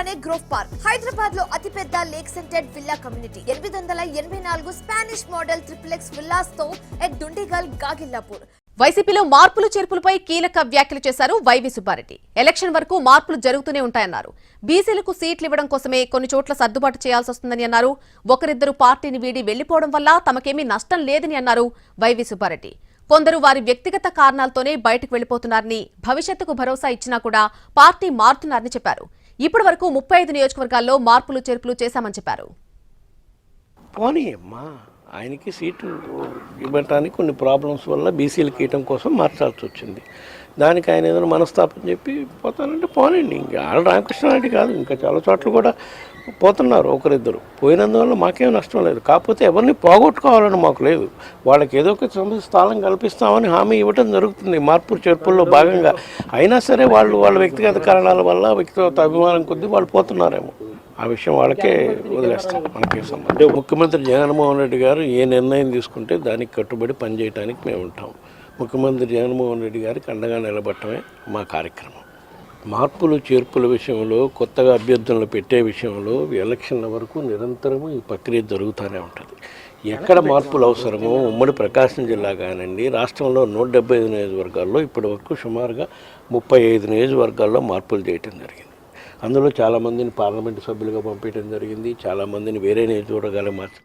పక్కనే grove park. హైదరాబాద్లో అతిపెద్ద లేక్ సెంటెడ్ విల్లా కమ్యూనిటీ. ఎనిమిది వందల ఎనభై నాలుగు స్పానిష్ మోడల్ ట్రిప్లెక్స్ విల్లాస్తో ఎట్ దుండిగల్ గాగిల్లాపూర్. వైసీపీలో మార్పులు చేర్పులపై కీలక వ్యాఖ్యలు చేశారు వైవి సుబ్బారెడ్డి. ఎలక్షన్ వరకు మార్పులు జరుగుతూనే ఉంటాయన్నారు. బీసీలకు సీట్లు ఇవ్వడం కోసమే కొన్ని చోట్ల సర్దుబాటు చేయాల్సి వస్తుందని అన్నారు. ఒకరిద్దరు పార్టీని వీడి వెళ్ళిపోవడం వల్ల తమకేమీ నష్టం లేదని అన్నారు వైవి సుబ్బారెడ్డి. కొందరు వారి వ్యక్తిగత కారణాలతోనే బయటకు వెళ్ళిపోతున్నారని భవిష్యత్తుకు భరోసా ఇచ్చినా కూడా పార్టీ మారుతున్నారని చెప్పారు. ఇప్పటి వరకు ముప్పై ఐదు నియోజకవర్గాల్లో మార్పులు చేర్పులు చేశామని చెప్పారు. పోనీ అమ్మా ఆయనకి సీటు ఇవ్వటానికి కొన్ని ప్రాబ్లమ్స్ వల్ల బీసీలకు ఇవ్వటం కోసం మార్చాల్సి వచ్చింది. దానికి ఆయన ఏదైనా మనస్తాపం చెప్పి పోతానంటే పోనండి. ఇంకా ఆడ రామకృష్ణారెడ్డి కాదు. ఇంకా చాలా చోట్ల కూడా పోతున్నారు ఒకరిద్దరు. పోయినందువల్ల మాకేం నష్టం లేదు. కాకపోతే ఎవరిని పోగొట్టుకోవాలని మాకు లేదు. వాళ్ళకి ఏదో ఒక స్థానం కల్పిస్తామని హామీ ఇవ్వడం జరుగుతుంది. మార్పు చేర్పుల్లో భాగంగా. అయినా సరే వాళ్ళు వాళ్ళ వ్యక్తిగత కారణాల వల్ల వ్యక్తిగత అభిమానం కొద్దీ వాళ్ళు పోతున్నారేమో. ఆ విషయం వాళ్ళకే వదిలేస్తాం. మనకే సంబంధం. అంటే ముఖ్యమంత్రి జగన్మోహన్ రెడ్డి గారు ఏ నిర్ణయం తీసుకుంటే దానికి కట్టుబడి పనిచేయడానికి మేము ఉంటాం. ముఖ్యమంత్రి జగన్మోహన్ రెడ్డి గారికి అండగా నిలబడటమే మా కార్యక్రమం. మార్పులు చేర్పుల విషయంలో కొత్తగా అభ్యర్థులను పెట్టే విషయంలో ఎలక్షన్ల వరకు నిరంతరము ఈ ప్రక్రియ జరుగుతూనే ఉంటుంది. ఎక్కడ మార్పులు అవసరమో ఉమ్మడి ప్రకాశం జిల్లా కానివ్వండి రాష్ట్రంలో నూట డెబ్బై ఐదు నియోజకవర్గాల్లో ఇప్పటి వరకు సుమారుగా ముప్పై ఐదు నియోజకవర్గాల్లో మార్పులు చేయటం జరిగింది. అందులో చాలామందిని పార్లమెంటు సభ్యులుగా పంపించడం జరిగింది. చాలామందిని వేరే నియోజకవర్గాలు మార్చి